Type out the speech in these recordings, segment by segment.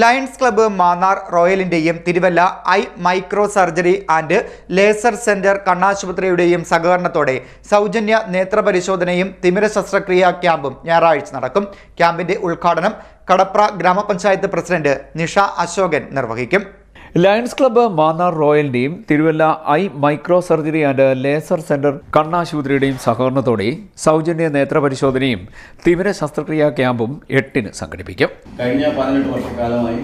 Lions club Mannar റോയലിന്റെയും Thiruvalla eye micro surgery and laser centre കണ്ണാശുപത്രിയുടെയും സഹകരണത്തോടെ സൗജന്യ നേത്രപരിശോധനയും തിമിര ശസ്ത്രക്രിയാ ക്യാമ്പും ഞായറാഴ്ച നടക്കും. ക്യാമ്പിന്റെ ഉദ്ഘാടനം കടപ്ര ഗ്രാമപഞ്ചായത്ത് പ്രസിഡന്റ് നിഷ അശോകൻ നിർവഹിക്കും. Lions club Mannar റോയലിന്റെയും Thiruvalla eye micro surgery and laser centre കണ്ണാശുപത്രിയുടെയും സഹകരണത്തോടെ സൗജന്യ നേത്രപരിശോധനയും തീവ്ര ശസ്ത്രക്രിയാ ക്യാമ്പും എട്ടിന് സംഘടിപ്പിക്കും. കഴിഞ്ഞ പതിനെട്ട് വർഷക്കാലമായി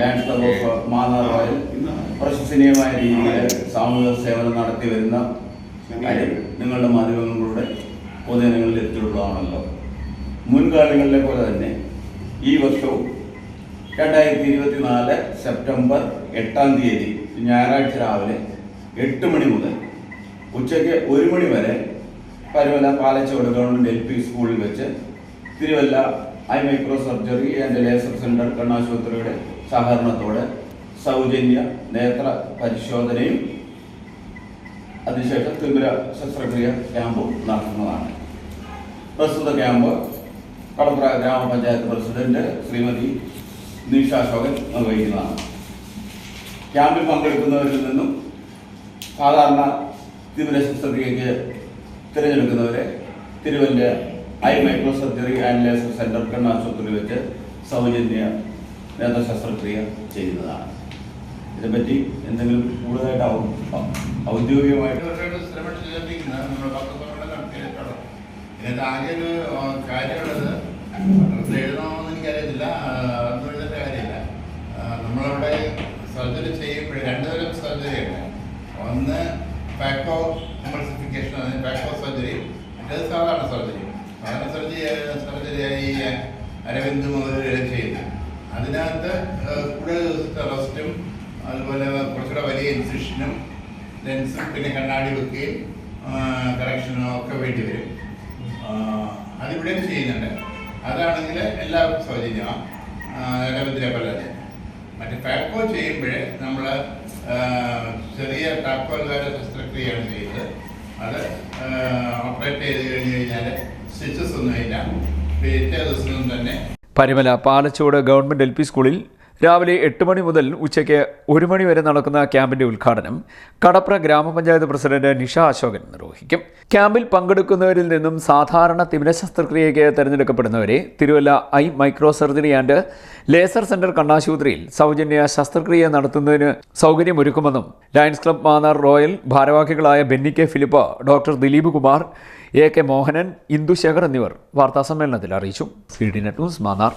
Lions club of Mannar royal പ്രശംസനീയമായ രീതിയിൽ സാമൂഹിക സേവനം നടത്തി വരുന്ന കാര്യം നിങ്ങളുടെ മാധ്യമങ്ങളിലൂടെ പൊതുജനങ്ങളിൽ എത്തിയിട്ടുള്ളതാണല്ലോ. മുൻകാലങ്ങളിലെ പോലെ തന്നെ ഈ വർഷവും രണ്ടായിരത്തി ഇരുപത്തിനാല് സെപ്റ്റംബർ എട്ടാം തീയതി ഞായറാഴ്ച രാവിലെ എട്ട് മണി മുതൽ ഉച്ചയ്ക്ക് ഒരു മണി വരെ Parumala Palachode government L P സ്കൂളിൽ വെച്ച് Thiruvalla eye micro surgery and laser centre കണ്ണാശുപത്രിയുടെ സഹകരണത്തോടെ സൗജന്യ നേത്ര പരിശോധനയും അതിനുശേഷം തിമിര ശസ്ത്രക്രിയ ക്യാമ്പും നടത്തുന്നതാണ്. പ്രസ്തുത ക്യാമ്പ് കടപ്ര ഗ്രാമപഞ്ചായത്ത് പ്രസിഡന്റ് ശ്രീമതി നിഷ അശോകൻ നിർവഹിക്കുന്നതാണ്. ക്യാമ്പിൽ പങ്കെടുക്കുന്നവരിൽ നിന്നും സാധാരണ തിമിര ശസ്ത്രക്രിയയ്ക്ക് തിരഞ്ഞെടുക്കുന്നവരെ Thiruvalla eye micro surgery and laser centre കണ്ണാശുപത്രി വെച്ച് സൗജന്യ നേത്ര ശസ്ത്രക്രിയ ചെയ്യുന്നതാണ്. ഇതിനെപ്പറ്റി എന്തെങ്കിലും കൂടുതലായിട്ട് ഔദ്യോഗികമായിട്ട് എഴുതണമെന്ന് എനിക്കറിയത്തില്ല. രണ്ട് തരം സർജറി ഉണ്ട്. ഒന്ന് ഫാക്ടോ എമൾസിഫിക്കേഷൻ അതിന് പാക്കോ സർജറി മറ്റേത് സാധാരണ സർജറി സാധാരണ സർജറി സർജറിയായി അരവിന്ദ് മുതൽ ചെയ്യുന്നത്. അതിനകത്ത് കൂടുതൽ ദിവസത്തെ റെസ്റ്റും അതുപോലെ കുറച്ചുകൂടെ വലിയ ഇൻസിഷനും ലെൻസും പിന്നെ കണ്ണാടി വെക്കുകയും കറക്ഷനും ഒക്കെ വേണ്ടി വരും. അതിവിടെയും ചെയ്യുന്നുണ്ട്. അതാണെങ്കിൽ എല്ലാവർക്കും സൗജന്യമാണ് രവത്തിലെ പോലെ തന്നെ. മറ്റേ ഫാക്കോ ചെയ്യുമ്പോൾ നമ്മൾ ചെറിയ ടാക്കോൽ വരെ ശസ്ത്രക്രിയയാണ് ചെയ്യുന്നത് അത് ഓപ്പറേറ്റ് ചെയ്ത് കഴിഞ്ഞ് കഴിഞ്ഞാൽ സ്റ്റിച്ചസ് ഒന്നും ഇല്ല പിറ്റേ ദിവസം തന്നെ Parumala Palachode government L P സ്കൂളിൽ രാവിലെ എട്ട് മണി മുതൽ ഉച്ചയ്ക്ക് ഒരു മണി വരെ നടക്കുന്ന ക്യാമ്പിന്റെ ഉദ്ഘാടനം കടപ്ര ഗ്രാമപഞ്ചായത്ത് പ്രസിഡന്റ് നിഷ അശോകൻ നിർവഹിക്കും. ക്യാമ്പിൽ പങ്കെടുക്കുന്നവരിൽ നിന്നും സാധാരണ തിമിര ശസ്ത്രക്രിയയ്ക്ക് തിരഞ്ഞെടുക്കപ്പെടുന്നവരെ Thiruvalla eye micro surgery and laser centre കണ്ണാശുപത്രിയിൽ സൗജന്യ ശസ്ത്രക്രിയ നടത്തുന്നതിന് സൗകര്യമൊരുക്കുമെന്നും ലയൺസ് ക്ലബ് മാന്നാർ റോയൽ ഭാരവാഹികളായ Benny K Philip doctor Dileep Kumar A K Mohanan Indushekhar എന്നിവർ വാർത്താസമ്മേളനത്തിൽ അറിയിച്ചു. ന്യൂസ് മാന്നാർ.